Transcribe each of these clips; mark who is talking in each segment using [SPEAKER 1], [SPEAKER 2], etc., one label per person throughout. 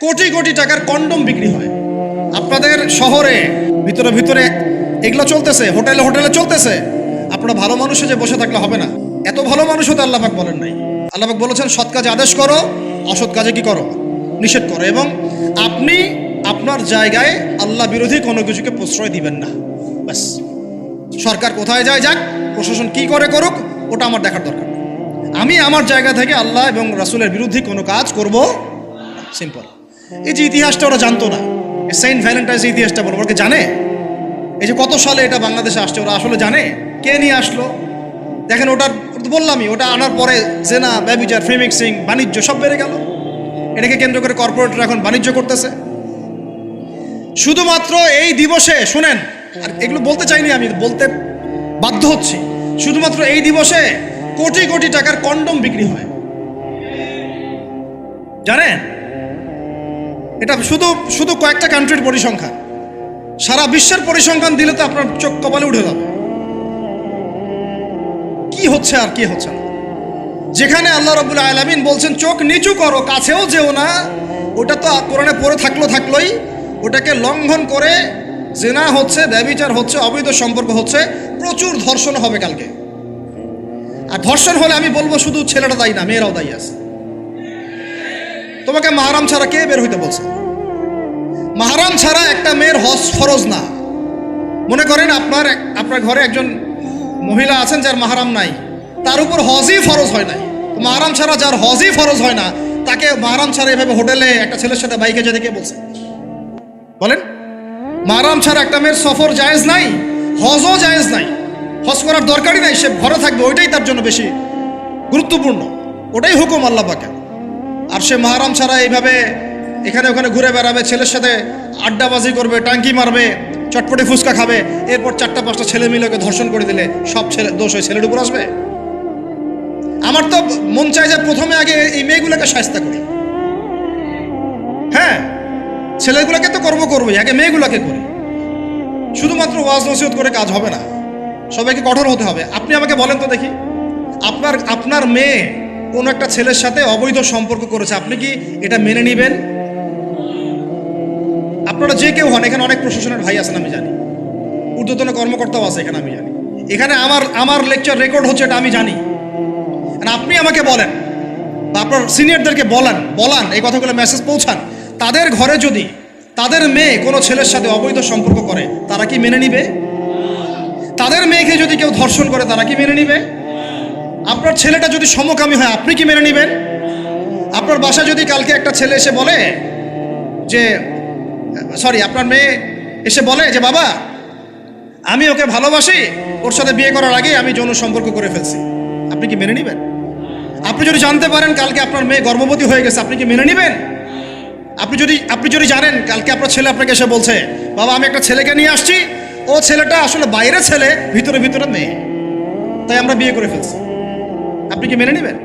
[SPEAKER 1] কোটি কোটি টাকার কন্ডম বিক্রি হয়। আপনাদের শহরে ভিতরে ভিতরে এগুলো চলতেছে, হোটেলে হোটেলে চলতেছে। আপনারা ভালো মানুষে যে বসে থাকলে হবে না। এত ভালো মানুষ হতে আল্লাহাক বলেন নাই। আল্লাহাক বলেছেন, সৎ কাজে আদেশ করো, অসৎ কাজে কি করো? নিষেধ করো। এবং আপনি আপনার জায়গায় আল্লাহ বিরোধী কোনো কিছুকে প্রশ্রয় দিবেন না। ব্যাস। সরকার কোথায় যায় যাক, প্রশাসন কি করে করুক, ওটা আমার দেখার দরকার আমি আমার জায়গা থেকে আল্লাহ এবং রাসুলের বিরুদ্ধে কোনো কাজ করব সিম্পল এই যে ইতিহাসটা ওরা জানতো না সেন্ট ভ্যালেন্টাইন্স ইতিহাসটা বলব, ওরা জানে? এই যে কত সালে এটা বাংলাদেশে আসছে, ওরা আসলে জানে? কে নিয়ে আসলো? দেখেন ওটার তো বললামই, ওটা আনার পরে জেনা ব্যবিচার ফ্রিমিক্সিং বাণিজ্য সব বেড়ে গেল। এটাকে কেন্দ্র করে কর্পোরেটরা এখন বাণিজ্য করতেছে। শুধুমাত্র এই দিবসে, শুনেন, আর এগুলো বলতে চাইনি আমি, বলতে বাধ্য হচ্ছি। শুধুমাত্র এই দিবসে কোটি কোটি টাকার কন্ডম বিক্রি হয়। জানেন? এটা শুধু শুধু কয়েকটা কান্ট্রির পরিসংখ্যান। সারা বিশ্বের পরিসংখ্যান দিলে তো আপনার চোখ কপালে উঠে যাবে। কি হচ্ছে আর কি হচ্ছে না? যেখানে আল্লাহ রবুল্লা আলমিন বলছেন, চোখ নিচু করো, কাছেও যেও না। ওটা তো কোরআনে পড়ে থাকল, থাকলোই। ওটাকে লঙ্ঘন করে জেনা হচ্ছে, ব্যবিচার হচ্ছে, অবৈধ সম্পর্ক হচ্ছে। প্রচুর ধর্ষণ হবে কালকে। আর ধর্ষণ হলে আমি বলব, শুধু ছেলেটা দায়ী না, মেয়েরাও দায়ী আছে। তোমাকে মাহারাম ছাড়া কে বের হইতে বলছে? মাহারাম ছাড়া একটা মেয়ের হজ ফরজ না। মনে করেন আপনার আপনার ঘরে একজন মহিলা আছেন যার মাহারাম নাই, তার উপর হজই ফরজ হয় নাই। মাহারাম ছাড়া যার হজই ফরজ হয় না, তাকে মাহারাম ছাড়া এভাবে হোটেলে একটা ছেলের সাথে বাইকে যেতে কে বলছে? বলেন, মাহারাম ছাড়া একটা মেয়ের সফর জায়েজ নাই, হজও জায়েজ নাই, হজ করার দরকারই নাই, সে ঘরে থাকবে, ওইটাই তার জন্য বেশি গুরুত্বপূর্ণ। ওটাই হুকুম আল্লাহ পাকে আর সে মাহারাম ছাড়া এইভাবে এখানে ওখানে ঘুরে বেড়াবে, ছেলের সাথে আড্ডাবাজি করবে, টাঙ্কি মারবে, চটপটি ফুচকা খাবে, এরপর চারটা পাঁচটা ছেলে মিলে ওকে ধর্ষণ করে দিলে সব ছেলে দোষ ওই ছেলের উপর আসবে? আমার তো মন চায় যে প্রথমে আগে এই মেয়েগুলোকে সাহস্তা করি। হ্যাঁ ছেলেগুলোকে তো কর্ম করবোই, আগে মেয়েগুলোকে করি। শুধুমাত্র ওয়াজ নসিহত করে কাজ হবে না, সবাইকে কঠোর হতে হবে। আপনি আমাকে বলেন তো দেখি, আপনার আপনার মেয়ে কোনো একটা ছেলের সাথে অবৈধ সম্পর্ক করেছে। আপনি কি এটা মেনে নেবেন? আপনারা যে কেউ হন, এখানে অনেক প্রশাসনের ভাই আছেন, আমি জানি। ঊর্ধ্বতন কর্মকর্তাও আছে, এখানে আমি জানি। এখানে আমার আমার লেকচার রেকর্ড হচ্ছে এটা আমি জানি। আর আপনি আমাকে বলেন, বা আপনার সিনিয়রদেরকে বলান বলান, এই কথাগুলো মেসেজ পৌঁছান। তাদের ঘরে যদি তাদের মেয়ে কোনো ছেলের সাথে অবৈধ সম্পর্ক করে, তারা কি মেনে নিবে? তাদের মেয়েকে যদি কেউ ধর্ষণ করে, তারা কি মেনে নিবে? আপনার ছেলেটা যদি সমকামী হয়, আপনি কি মেনে নেবেন? আপনার বাসায় যদি কালকে একটা ছেলে এসে বলে যে সরি আপনার মেয়ে এসে বলে যে, বাবা, আমি ওকে ভালোবাসি, ওর সাথে বিয়ে করার আগে আমি যৌন সম্পর্ক করে ফেলছি। আপনি কি মেনে নেবেন? আপনি যদি জানতে পারেন কালকে আপনার মেয়ে গর্ভবতী হয়ে গেছে, আপনি কি মেনে নেবেন? আপনি যদি আপনি যদি জানেন কালকে আপনার ছেলে আপনাকে এসে বলছে, বাবা, আমি একটা ছেলেকে নিয়ে আসছি, ও ছেলেটা আসলে বাইরে ছেলে, ভিতরে ভিতরে মেয়ে তাই আমরা বিয়ে করে ফেলছি। আপনি কি মেনে নেবেন?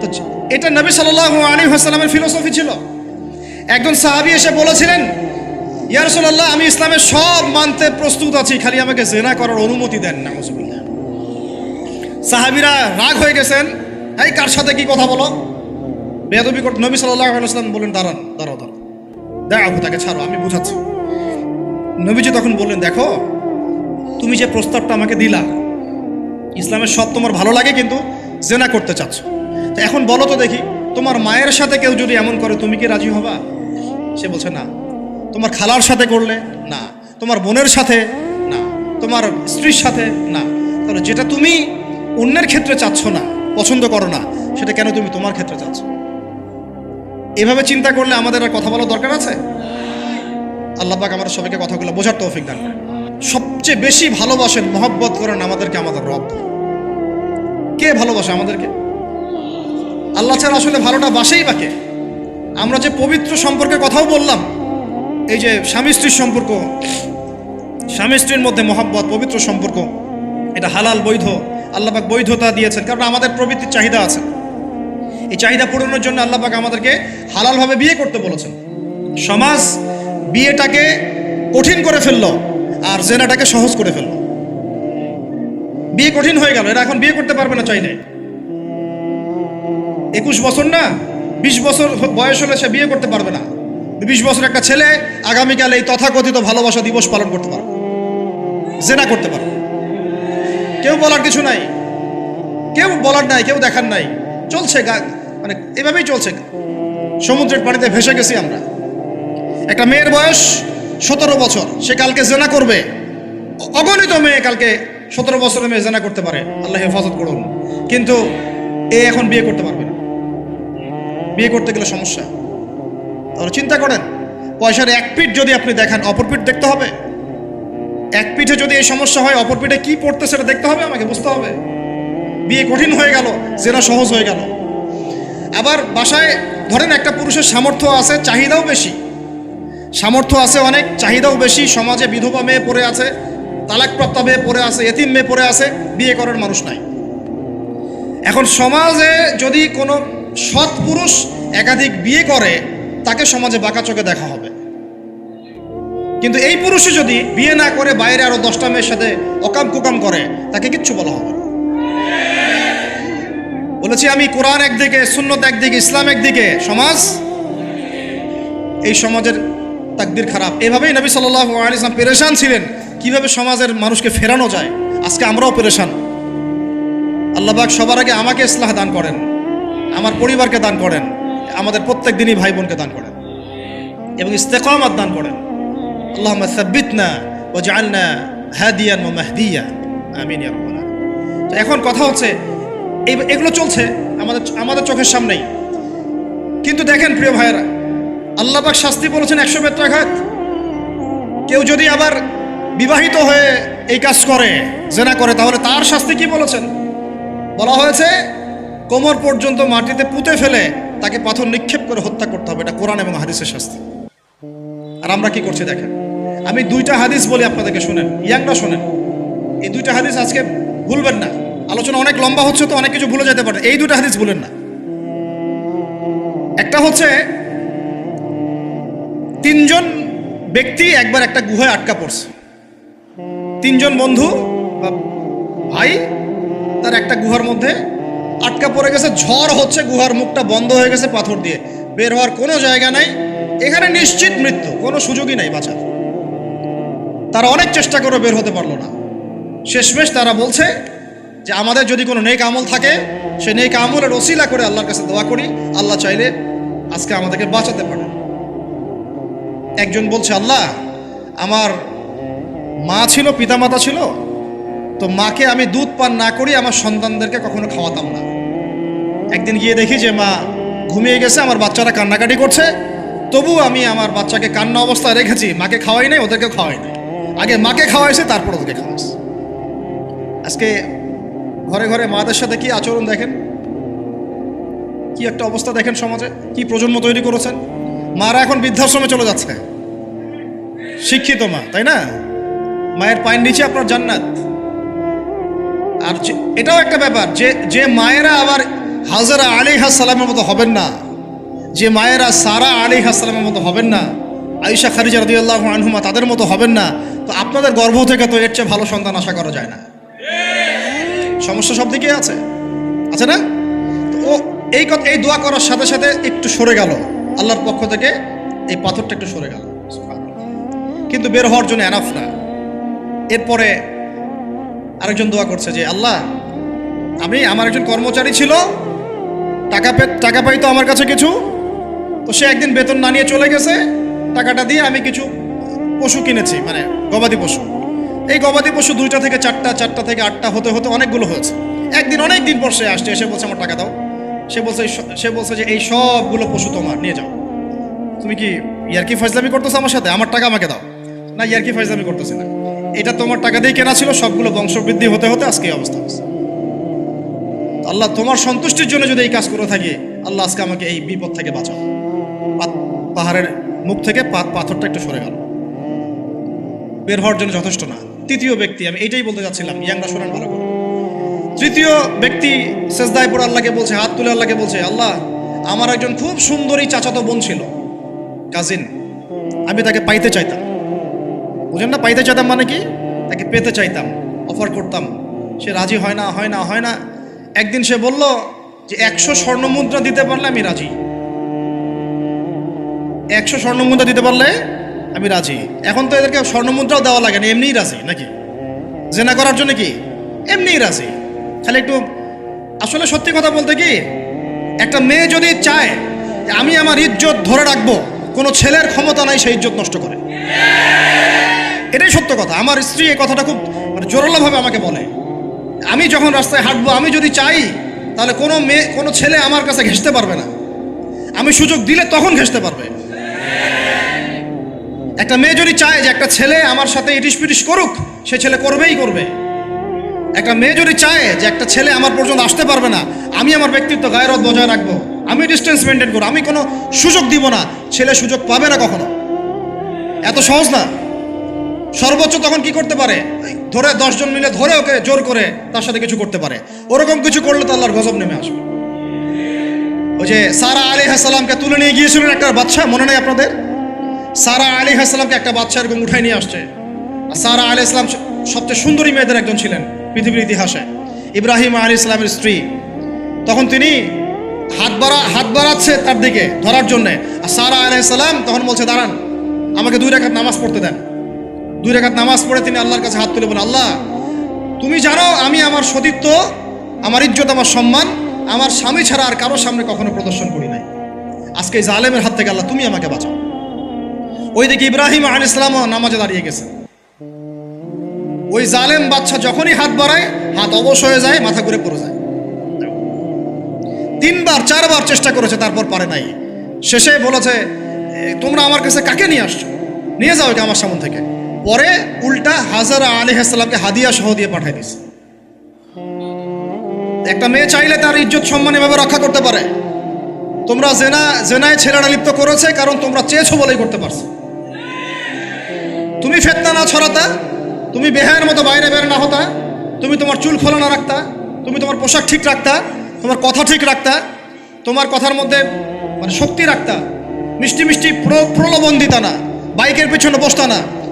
[SPEAKER 1] তো এটা নবী সাল্লাহ আলী হাসালামের ফিলোসফি ছিল। একজন সাহাবি এসে বলেছিলেন ইয়ারসোল্লাহ আমি ইসলামের সব মানতে প্রস্তুত আছি, খালি আমাকে জেনা করার অনুমতি দেন না মজুবিল্লাহ সাহাবিরা রাগ হয়ে গেছেন এই কার সাথে কি কথা বলো? বেয়াদবি কর নবী সাল্লাহ আলাইসলাম বললেন, দাঁড়ান, দাঁড়াও দাঁড়াও। দেখাবো তাকে ছাড়ো, আমি বুঝাচ্ছি। নবীজি তখন বললেন, দেখো, তুমি যে প্রস্তাবটা আমাকে দিলা, ইসলামের সব তোমার ভালো লাগে কিন্তু জেনা করতে চাচ্ছ। তো এখন বলো তো দেখি, তোমার মায়ের সাথে কেউ যদি এমন করে, তুমি কি রাজি হবা? সে বলছে, না। তোমার খালার সাথে করলে? না। তোমার বোনের সাথে? না। তোমার স্ত্রীর সাথে? না। তাহলে যেটা তুমি অন্যের ক্ষেত্রে চাচ্ছ না, পছন্দ করো না, সেটা কেন তুমি তোমার ক্ষেত্রে চাচ্ছ? এভাবে চিন্তা করলে আমাদের আর কথা বলার দরকার আছে? আল্লাহ পাক আমাদের সবাইকে কথাগুলো বোঝার তৌফিক দান সবচেয়ে বেশি ভালোবাসেন, মহব্বত করেন আমাদেরকে আমাদের রব। কে ভালোবাসে আমাদেরকে? আল্লাহ ছাড়া আসলে ভালোটা বাসেই বাকে আমরা যে পবিত্র সম্পর্কের কথাও বললাম, এই যে স্বামী স্ত্রীর সম্পর্ক, স্বামী স্ত্রীর মধ্যে মহাব্বত, পবিত্র সম্পর্ক, এটা হালাল বৈধ আল্লাপাক বৈধতা দিয়েছেন, কারণ আমাদের প্রবৃত্তির চাহিদা আছে। এই চাহিদা পূরণের জন্য আল্লাপাক আমাদেরকে হালালভাবে বিয়ে করতে বলেছেন। সমাজ বিয়েটাকে কঠিন করে ফেলল, আর জেনাটাকে সহজ করে ফেলল। বিয়ে কঠিন হয়ে গেল, এরা এখন বিয়ে করতে পারবে না চাইলে। একুশ বছর না, বিশ বছর বয়স হলে সে বিয়ে করতে পারবে না। বিশ বছর একটা ছেলে, আগামীকাল এই তথাকথিত ভালোবাসা দিবস পালন করতে পারবে। জেনা করতে পারবে। কেউ বলার কিছু নাই। কেউ বলার নাই, কেউ দেখার নাই। চলছে মানে এভাবেই চলছে। সমুদ্রের পানিতে ভেসে গেছি আমরা। একটা মেয়ের বয়স সতেরো বছর, সে কালকে জেনা করবে। অগণিত মেয়ে কালকে সতেরো বছরের মেয়ে জানা করতে পারে, আল্লাহ হেফাজত করুন। কিন্তু এ এখন বিয়ে করতে পারবে না। বিয়ে করতে গেলে সমস্যা। তাহলে চিন্তা করেন, পয়সার এক পিঠ যদি আপনি দেখেন, অপর পিঠ দেখতে হবে? এক পিঠে যদি এই সমস্যা হয়, অপর পিঠে কি পড়তে সেটা দেখতে হবে? আমাকে বুঝতে হবে। বিয়ে কঠিন হয়ে গেল, জেনা সহজ হয়ে গেল। আবার বাসায় ধরেন একটা পুরুষের সামর্থ্য আছে, চাহিদাও বেশি। সামর্থ্য আছে অনেক, চাহিদাও বেশি, সমাজে বিধবা মেয়ে পড়ে আছে। তালাকপ্রাপ্তা মেয়ে পড়ে আছে, এতিম মেয়ে পড়ে আছে, বিয়ে করার মানুষ নাই। এখন সমাজে যদি কোনো সৎ পুরুষ একাধিক বিয়ে করে, তাকে সমাজে বাঁকা চোখে দেখা হবে। কিন্তু এই পুরুষে যদি বিয়ে না করে, বাইরে আরও দশটা মেয়ের সাথে অকাম কুকাম করে, তাকে কিচ্ছু বলা হবে বলেছি আমি কোরআন একদিকে, সুন্নত একদিকে, ইসলাম একদিকে, সমাজ এই সমাজের তাকদির খারাপ। এভাবেই নবী সাল্লাহ ইসলাম পেরেশান ছিলেন। কীভাবে সমাজের মানুষকে ফেরানো যায়? আজকে আমরাও পেরেশান। আল্লাহবাক সবার আগে আমাকে ইসলাহ দান করেন। আমার পরিবারকে দান করেন। আমাদের প্রত্যেক দিনই ভাই বোনকে দান করেন। এবং ইস্তেকামাত দান করেন। আল্লাহ সাব্বিতনা ও জালনা হাদিয়ান ও মাহদিয়া। আমিন। তো এখন কথা হচ্ছে, এই এগুলো চলছে আমাদের আমাদের চোখের সামনেই। কিন্তু দেখেন প্রিয় ভাইয়েরা আল্লাহবাক শাস্তি বলেছেন একশো বেত্রাঘাত কেউ যদি আবার বিবাহিত হয়ে এই কাজ করে, জেনা করে, তাহলে তার শাস্তি কি বলেছেন? বলা হয়েছে, কোমর পর্যন্ত মাটিতে পুঁতে ফেলে তাকে পাথর নিক্ষেপ করে হত্যা করতে হবে, এটা কোরআন এবং হাদিসের শাস্তি। আর আমরা কি করছি দেখেন, আমি দুইটা হাদিস বলি আপনাদেরকে শুনেন, ইয়াংরা শোনেন। এই দুইটা হাদিস আজকে ভুলবেন না, আলোচনা অনেক লম্বা হচ্ছে তো অনেক কিছু ভুলে যেতে পারে, এই দুইটা হাদিস ভুলেন না। একটা হচ্ছে, তিনজন ব্যক্তি একবার একটা গুহায় আটকা পড়ছে। তিনজন বন্ধু ভাই, তার একটা গুহার মধ্যে আটকা পড়ে গেছে। ঝড় হচ্ছে, গুহার মুখটা বন্ধ হয়ে গেছে পাথর দিয়ে। বের হওয়ার কোনো জায়গা নাই। এখানে নিশ্চিত মৃত্যু, কোনো সুযোগই নাই বাঁচার। তারা অনেক চেষ্টা করে বের হতে পারল না। শেষমেশ তারা বলছে যে, আমাদের যদি কোনো নেক আমল থাকে, সে নেক আমলের ওসিলা করে আল্লাহর কাছে দোয়া করি। আল্লাহ চাইলে আজকে আমাদেরকে বাঁচাতে পারে একজন বলছে, আল্লাহ, আমার মা ছিল, পিতামাতা ছিল, তো মাকে আমি দুধ পান না করি, আমার সন্তানদেরকে কখনো খাওয়াতাম না। একদিন গিয়ে দেখি যে মা ঘুমিয়ে গেছে, আমার বাচ্চারা কান্নাকাটি করছে, তবু আমি আমার বাচ্চাকে কান্না অবস্থায় রেখেছি, মাকে খাওয়াই নাই ওদেরকে খাওয়াই নাই। আগে মাকে খাওয়াইছে, তারপর ওদেরকে খাওয়াইছে। আজকে ঘরে ঘরে মাদের সাথে কি আচরণ দেখেন? কি একটা অবস্থা দেখেন সমাজে? কি প্রজন্ম তৈরি করেছেন? মারা এখন বৃদ্ধাশ্রমে চলে যাচ্ছে। শিক্ষিত মা, তাই না? মায়ের পায়ের নিচে আপনার জান্নাত। আর এটাও একটা ব্যাপার যে যে মায়েরা আবার হাজারা আলী সালামের মতো হবেন না। যে মায়েরা সারা আলী সালামের মতো হবেন না। আয়েশা খারিজা রদিয়াল্লাহ আনহুমা তাদের মতো হবেন না। তো আপনাদের গর্ভ থেকে তো এর চেয়ে ভালো সন্তান আশা করা যায় না। সমস্যা সব দিকেই আছে। আছে না? তো ও, এই কথা এই দোয়া করার সাথে সাথে একটু সরে গেল। আল্লাহর পক্ষ থেকে এই পাথরটা একটু সরে গেল। কিন্তু বের হওয়ার জন্য এনাফ না। এরপরে আরেকজন দোয়া করছে যে, আল্লাহ, আমি, আমার একজন কর্মচারী ছিল, টাকা পে, টাকা পাই তো আমার কাছে কিছু, তো সে একদিন বেতন না নিয়ে চলে গেছে, টাকাটা দিয়ে আমি কিছু পশু কিনেছি মানে গবাদি পশু। এই গবাদি পশু দুইটা থেকে চারটা চারটা থেকে আটটা হতে হতে অনেকগুলো হয়েছে। একদিন, অনেক দিন পর সে আসছে, এসে বলছে, আমার টাকা দাও। সে বলছে সে বলছে যে, এই সবগুলো পশু তোমার, নিয়ে যাও। তুমি কি ইয়ারকি ফাজলামি করতেছো আমার সাথে? আমার টাকা আমাকে দাও। না ইয়ারকি ফাজলামি করতেছি না? এটা তোমার টাকা দিয়ে কেনা ছিল, সবগুলো বংশবৃদ্ধি হতে হতে আজকে এই অবস্থা হচ্ছে আল্লাহ তোমার সন্তুষ্টির জন্য যদি এই কাজ করে থাকি, আল্লাহ আজকে আমাকে এই বিপদ থেকে বাঁচাও। পাহাড়ের মুখ থেকে পাথরটা একটু সরে গেল। বের হওয়ার জন্য যথেষ্ট না। তৃতীয় ব্যক্তি, আমি এইটাই বলতে চাচ্ছিলাম, ইয়াংরা শোনেন ভালো করে। তৃতীয় ব্যক্তি সেজদায় পড়ে আল্লাহকে বলছে, হাত তুলে আল্লাহকে বলছে, আল্লাহ, আমার একজন খুব সুন্দরী চাচাতো বোন ছিল কাজিন আমি তাকে পাইতে চাইতাম। বুঝেন না পাইতে চাইতাম মানে কি? তাকে পেতে চাইতাম অফার করতাম। সে রাজি হয় না হয় না হয় না। একদিন সে বলল যে, একশো স্বর্ণ মুদ্রা দিতে পারলে আমি রাজি। একশো স্বর্ণমুদ্রা দিতে পারলে আমি রাজি। এখন তো এদেরকে স্বর্ণমুদ্রাও দেওয়া লাগে না, এমনিই রাজি, নাকি? জেনা করার জন্য কি? এমনিই রাজি। খালি একটু, আসলে সত্যি কথা বলতে কি, একটা মেয়ে যদি চায় আমি আমার ইজ্জত ধরে রাখব, কোনো ছেলের ক্ষমতা নাই সেই ইজ্জত নষ্ট করে। এটাই সত্য কথা। আমার স্ত্রী এই কথাটা খুব মানে জোরালোভাবে আমাকে বলে। আমি যখন রাস্তায় হাঁটবো, আমি যদি চাই, তাহলে কোনো মেয়ে, কোনো ছেলে আমার কাছে ঘেঁষতে পারবে না। আমি সুযোগ দিলে তখন ঘেঁষতে পারবে। একটা মেয়ে যদি চায় যে একটা ছেলে আমার সাথে ইটিস পিটিস করুক, সে ছেলে করবেই করবে। একটা মেয়ে যদি চায় যে একটা ছেলে আমার পর্যন্ত আসতে পারবে না, আমি আমার ব্যক্তিত্ব গায়েরত বজায় রাখব, আমি ডিস্টেন্স মেনটেন করব, আমি কোনো সুযোগ দিব না। ছেলে সুযোগ পাবে না কখনো। এত সহজ না। সর্বোচ্চ তখন কি করতে পারে? ধরে দশজন মিলে ধরে ওকে জোর করে তার সাথে কিছু করতে পারে। ওরকম কিছু করলে তো আল্লাহর গজব নেমে আসবে। ওই যে সারা আলী হাসালামকে তুলে নিয়ে গিয়েছিলেন একটা বাচ্চা, মনে নেই আপনাদের? সারা আলী হাসালামকে একটা বাচ্চা এরকম উঠাই নিয়ে আসছে। আর সারা আলী ইসলাম সবচেয়ে সুন্দরী মেয়েদের একজন ছিলেন পৃথিবীর ইতিহাসে। ইব্রাহিম আলী ইসলামের স্ত্রী। তখন তিনি হাত বাড়া হাত বাড়াচ্ছে তার দিকে ধরার জন্যে। আর সারা আলী সালাম তখন বলছে, দাঁড়ান, আমাকে দুই রেখাত নামাজ পড়তে দেন। দুই রেখাত নামাজ পড়ে তিনি আল্লাহর কাছে হাত তুলে বলেন, আল্লাহ, তুমি জানো আমি আমার সতীত্ব, আমার ইজ্জত, আমার সম্মান, আমার স্বামী ছাড়া আর কারোর সামনে কখনো প্রদর্শন করি নাই। আজকে জালেমের হাত থেকে আল্লাহ, তুমি আমাকে বাঁচাও। ওইদিকে ইব্রাহিম আল ইসলামও নামাজে দাঁড়িয়ে গেছে। ওই জালেম বাচ্চা যখনই হাত বাড়ায়, হাত অবশ হয়ে যায়, মাথা ঘুরে পড়ে যায়। তিনবার, চারবার চেষ্টা করেছে, তারপর পারে নাই। শেষে বলেছে তোমরা আমার কাছে কাকে নিয়ে আসছো? নিয়ে যাও এটা আমার সামন থেকে। পরে উল্টা হাজারা আলী হাসালামকে হাদিয়া সহ দিয়ে পাঠিয়ে দিয়েছে একটা মেয়ে চাইলে তার ইজ্জত সম্মান এভাবে রক্ষা করতে পারে। তোমরা জেনা, জেনায় ছেলেরা লিপ্ত করেছে, কারণ তোমরা চেয়েছো বলেই করতে পারছ। তুমি ফেতনা না ছড়াতা, তুমি বেহায়ের মতো বাইরে বের না হতা, তুমি তোমার চুল খোলা না রাখতা, তুমি তোমার পোশাক ঠিক রাখতা, তোমার কথা ঠিক রাখতা, তোমার কথার মধ্যে মানে শক্তি রাখতা, মিষ্টি মিষ্টি প্র- প্রলোভন দিতা না, বাইকের পেছনে বসতা না।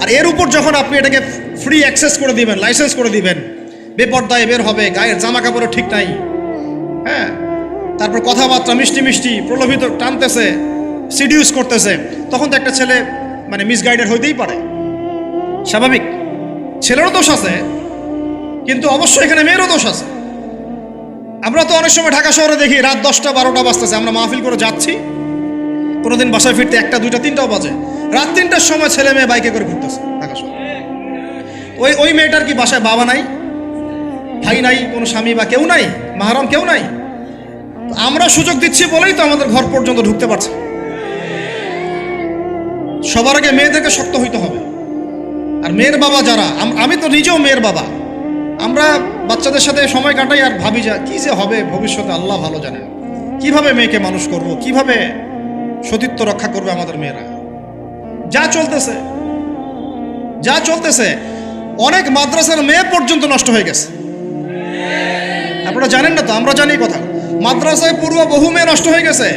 [SPEAKER 1] আর এর উপর যখন আপনি এটাকে ফ্রি অ্যাক্সেস করে দিবেন লাইসেন্স করে দিবেন, বেপর্দায় বের হবে, গায়ের জামা কাপড়ও ঠিক নাই। হ্যাঁ? তারপর কথাবার্তা মিষ্টি মিষ্টি, প্রলোভিত টানতেছে সিডিউস করতেছে। তখন তো একটা ছেলে মানে মিসগাইডেড হইতেই পারে। স্বাভাবিক। ছেলেরও দোষ আছে, কিন্তু অবশ্যই এখানে মেয়েরও দোষ আছে। আমরা তো অনেক সময় ঢাকা শহরে দেখি, রাত দশটা, বারোটা বাজতেছে, আমরা মাহফিল করে যাচ্ছি। কোনোদিন বাসায় ফিরতে একটা, দুইটা, তিনটাও বাজে। রাত তিনটার সময় ছেলে মেয়ে বাইকে করে ঘুরতেছে ওই ওই মেয়েটার কি বাসায় বাবা নাই? ভাই নাই, কোনো স্বামী বা কেউ নাই? মাহারাম কেউ নাই? আমরা সুযোগ দিচ্ছি বলেই তো আমাদের ঘর পর্যন্ত ঢুকতে পারছে সবার আগে মেয়েদেরকে শক্ত হইতে হবে। আর মেয়ের বাবা যারা আমি তো নিজেও মেয়ের বাবা। আমরা বাচ্চাদের সাথে সময় কাটাই আর ভাবি যা কি যে হবে ভবিষ্যতে, আল্লাহ ভালো জানেন। কীভাবে মেয়েকে মানুষ করব? কীভাবে সতীত্ব রক্ষা করবে আমাদের মেয়েরা? যা চলতেছে যা চলতেছে, অনেক মাদ্রাসার মেয়ে পর্যন্ত নষ্ট হয়ে গেছে। আপনারা জানেন না তো, আমরা জানি কথা। মাদ্রাসায় পূর্ব বহু মেয়ে নষ্ট হয়ে গেছে।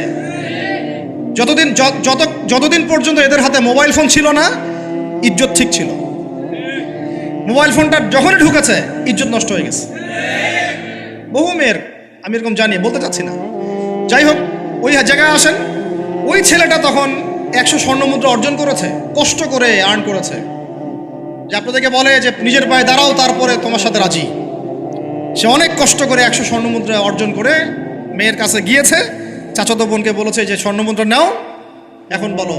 [SPEAKER 1] যতদিন যত, যতদিন পর্যন্ত এদের হাতে মোবাইল ফোন ছিল না, ইজ্জত ঠিক ছিল। মোবাইল ফোনটা যখনই ঢুকেছে, ইজ্জত নষ্ট হয়ে গেছে। বহু মেয়ের, আমি এরকম জানি, বলতে চাচ্ছি না। যাই হোক, ওই জায়গায় আসেন, ওই ছেলেটা তখন একশো স্বর্ণমুদ্রা অর্জন করেছে, কষ্ট করে আর্ন করেছে। যে আপনাদেরকে বলে যে নিজের পায়ে দাঁড়াও, তারপরে তোমার সাথে রাজি। সে অনেক কষ্ট করে একশো স্বর্ণমুদ্রা অর্জন করে মেয়ের কাছে গিয়েছে। চাচাতো বোনকে বলেছে যে স্বর্ণমুদ্রা নাও, এখন বলো,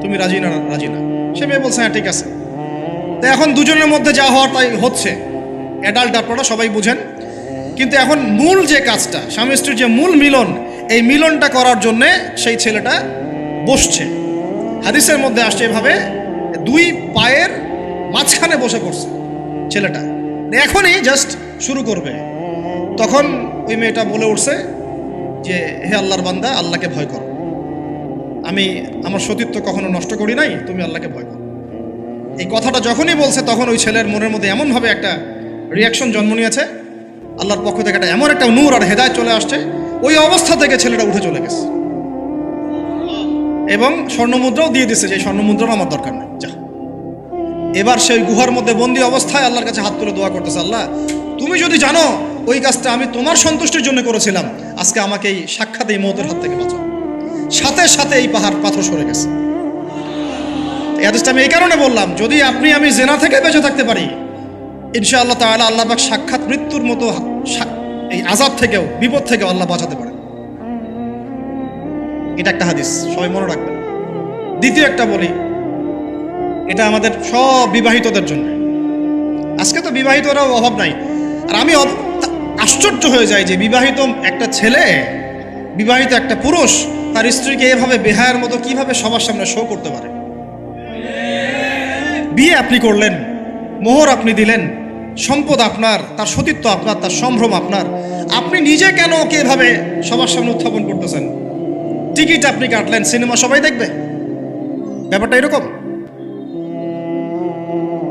[SPEAKER 1] তুমি রাজি না রাজি না? সে মেয়ে বলছে হ্যাঁ ঠিক আছে। তো এখন দুজনের মধ্যে যা হওয়ার তাই হচ্ছে। অ্যাডাল্ট আপনারা সবাই বুঝেন। কিন্তু এখন মূল যে কাজটা, স্বামী স্ত্রীর যে মূল মিলন এই মিলনটা করার জন্যে সেই ছেলেটা বসছে। হাদিসের মধ্যে আসছে এভাবে দুই পায়ের মাঝখানে বসে পড়ছে ছেলেটা। এখনই জাস্ট শুরু করবে। তখন ওই মেয়েটা বলে উঠছে যে, হে আল্লাহর বান্দা, আল্লাহকে ভয় করো। আমি আমার সতীত্ব কখনো নষ্ট করি নাই, তুমি আল্লাহকে ভয় করো। এই কথাটা যখনই বলছে, তখন ওই ছেলের মনের মধ্যে এমনভাবে একটা রিয়াকশন জন্ম নিয়েছে। আল্লাহর পক্ষ থেকে একটা এমন একটা নূর আর হেদায় চলে আসছে ওই অবস্থা থেকে ছেলেটা উঠে চলে গেছে। এবং স্বর্ণমুদ্রাও দিয়ে দিচ্ছে যে স্বর্ণমুদ্রাও আমার দরকার নেই। যা। এবার সেই গুহার মধ্যে বন্দি অবস্থায় আল্লাহর কাছে হাত তুলে দোয়া করতেছে, আল্লাহ, তুমি যদি জানো ওই কাজটা আমি তোমার সন্তুষ্টির জন্য করেছিলাম, আজকে আমাকে এই সাক্ষাৎ এই মৌতের হাত থেকে বাঁচাও। সাথে সাথে এই পাহাড় পাথর সরে গেছে। এই হাদিসটা আমি এই কারণে বললাম, যদি আপনি আমি জেনা থেকে বেঁচে থাকতে পারি, ইনশাআল্লাহ তাআলা আল্লাহ সাক্ষাৎ মৃত্যুর মতো এই আজাব থেকেও, বিপদ থেকেও আল্লাহ বাঁচাতে পারে এটা একটা হাদিস, সবাই মনে রাখবেন। দ্বিতীয় একটা বলি, এটা আমাদের সব বিবাহিতদের জন্য। আজকে তো বিবাহিতরাও অভাব নাই। আর আমি আশ্চর্য হয়ে যাই যে বিবাহিত একটা ছেলে, বিবাহিত একটা পুরুষ, তার স্ত্রীকে এভাবে বেহায়ের মতো কীভাবে সবার সামনে শো করতে পারে? বিয়ে আপনি করলেন, মোহর আপনি দিলেন সম্পদ আপনার, তার সতীত্ব আপনার, তার সম্ভ্রম আপনার। আপনি নিজে কেন ওকে এভাবে সবার সামনে উত্থাপন করতেছেন? টিকিট আপনি কাটলেন, সিনেমা সবাই দেখবে। ব্যাপারটা এরকম।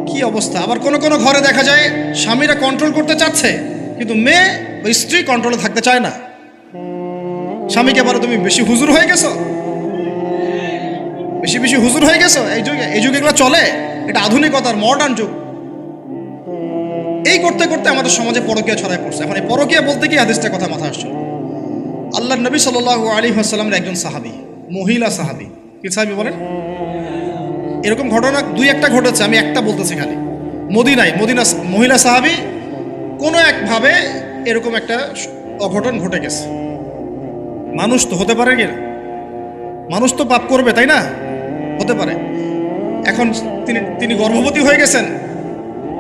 [SPEAKER 1] কি অবস্থা? আবার কোনো কোনো ঘরে দেখা যায়, স্বামীরা কন্ট্রোল করতে চাচ্ছে, কিন্তু মেয়ে ওই স্ত্রী কন্ট্রোলে থাকতে চায় না। স্বামীকে বলো, তুমি বেশি হুজুর হয়ে গেছো? বেশি বেশি হুজুর হয়ে গেছো? এই যুগে এই যুগে এগুলো চলে। এটা আধুনিকতার মডার্ন যুগ। এই করতে করতে আমাদের সমাজে পরকীয়া ছড়ায় পড়ছে। এখন এই পরকীয়া বলতে কি আদেশটা কথা মাথা আসছে? আল্লাহ নবী সাল আলী আসসালামের একজন সাহাবি, মহিলা সাহাবি। কি সাহাবি বলেন? এরকম ঘটনা দুই একটা ঘটেছে, আমি একটা বলতেছি খালি। মদিনায়, মদিনা মহিলা সাহাবি, কোনো একভাবে এরকম একটা অঘটন ঘটে গেছে। মানুষ তো হতে পারে কি? মানুষ তো পাপ করবে, তাই না? হতে পারে। এখন তিনি তিনি গর্ভবতী হয়ে গেছেন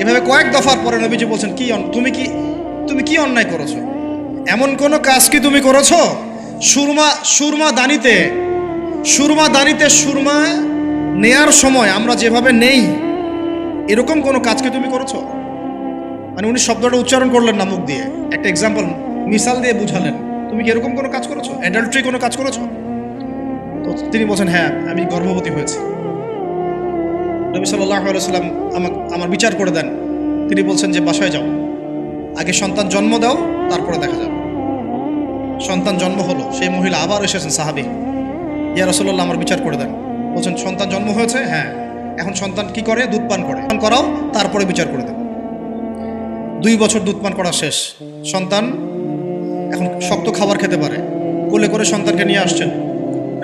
[SPEAKER 1] এভাবে কয়েক দফার পরে নবীজি বলছেন, কি তুমি কি তুমি কি অন্যায় করেছ? এমন কোন কাজ কি তুমি করেছ? সুরমা সুরমা দানিতে সুরমা দানিতে সুরমা নেয়ার সময় আমরা যেভাবে নেই, এরকম কোনো কাজ কি তুমি করেছ? মানে উনি শব্দটা উচ্চারণ করলেন না মুখ দিয়ে। একটা এক্সাম্পল মিসাল দিয়ে বুঝালেন, তুমি কি এরকম কোনো কাজ করেছ? অ্যাডাল্ট্রি কোনো কাজ করেছ? তো তিনি বলছেন হ্যাঁ আমি গর্ভবতী হয়েছি। নবী সাল্লাহ সাল্লাম আমাকে, আমার বিচার করে দেন। তিনি বলছেন যে, বাসায় যাও। আগে সন্তান জন্ম দাও, তারপরে দেখা যাবে। সন্তান জন্ম হলো, সেই মহিলা আবার এসেছেন সাহাবি। ইয়া রসল্লাহ আমার বিচার করে দেন। বলছেন, সন্তান জন্ম হয়েছে? হ্যাঁ। এখন সন্তান কি করে? দুধ পান করে। পান করাও, তারপরে বিচার করে দেন। দুই বছর দুধ পান করা শেষ। সন্তান এখন শক্ত খাবার খেতে পারে। কোলে করে সন্তানকে নিয়ে আসছেন।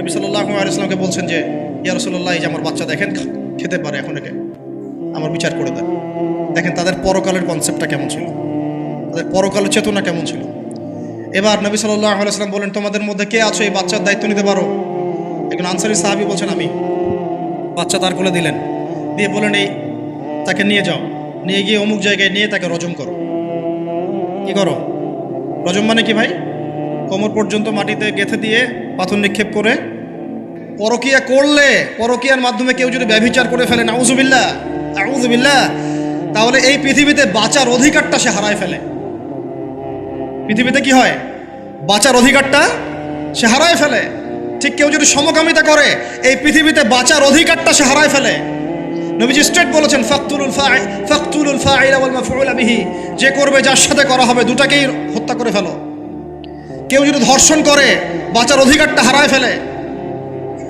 [SPEAKER 1] নবী সাল্লাহ আলাইসলামকে বলছেন যে, ইয়া রসল্লাহ এই যে আমার বাচ্চা দেখেন খেতে পারে এখন একে। আমার বিচার করে দেন। দেখেন, তাদের পরকালের কনসেপ্টটা কেমন ছিল? তাদের পরকালের চেতনা কেমন ছিল? এবার নবী সাল্লাহ আলাইসলাম বলেন, তোমাদের মধ্যে কে আছো? এই বাচ্চার দায়িত্ব নিতে পারো? একজন আনসারি সাহাবি বলছেন, আমি। বাচ্চা তার কোলে দিলেন। দিয়ে বলেন, এই, তাকে নিয়ে যাও। নিয়ে গিয়ে অমুক জায়গায় নিয়ে তাকে রজম করো। কি করো? রজম মানে কি ভাই? কোমর পর্যন্ত মাটিতে গেঁথে দিয়ে পাথর নিক্ষেপ করে পরকিয়া করলে পরকিয়ার মাধ্যমে কেউ যদি ব্যভিচার করে ফেলে নাউজুবিল্লা আউজুবিল্লা তাহলে এই পৃথিবীতে বাঁচার অধিকারটা সে হারায় ফেলে। পৃথিবীতে কি হয়? বাঁচার অধিকারটা সে হারায় ফেলে। ঠিক কেউ যদি সমকামিতা করে, এই পৃথিবীতে বাঁচার অধিকারটা সে হারায় ফেলে। নবীজি স্ট্রেট বলেছেন, ফাকতুলুল ফাই, ফাকতুলুল ফাইলা ওয়াল মাফউলা বিহি। যে করবে, যার সাথে করা হবে, দুটাকেই হত্যা করে ফেলো। কেউ যদি ধর্ষণ করে, বাঁচার অধিকারটা হারায় ফেলে।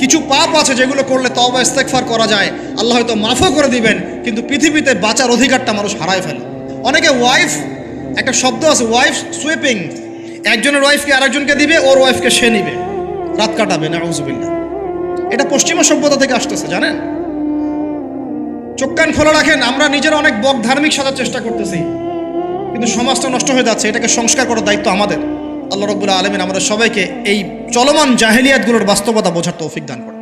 [SPEAKER 1] কিছু পাপ আছে যেগুলো করলে তবা ইস্তেকফার করা যায়। আল্লাহ হয়তো মাফও করে দিবেন, কিন্তু পৃথিবীতে বাঁচার অধিকারটা মানুষ হারায় ফেলে। অনেকে ওয়াইফ একটা শব্দ আছে ওয়াইফ সুইপিং একজনের ওয়াইফকে আরেকজনকে দিবে, ওর ওয়াইফকে সে নিবে। রাত কাটাবে না আউজুবিল্লা এটা পশ্চিমা সভ্যতা থেকে আসতেছে, জানেন? চোখ কান খোলা রাখেন, আমরা নিজেরা অনেক বক ধার্মিক সাজার চেষ্টা করতেছি। কিন্তু সমাজটা নষ্ট হয়ে যাচ্ছে, এটাকে সংস্কার করার দায়িত্ব আমাদের। আল্লাহ রবুল্লা আলমিন আমাদের সবাইকে এই চলমান জাহেলিয়াতগুলোর বাস্তবতা বোঝার তৌফিক দান করে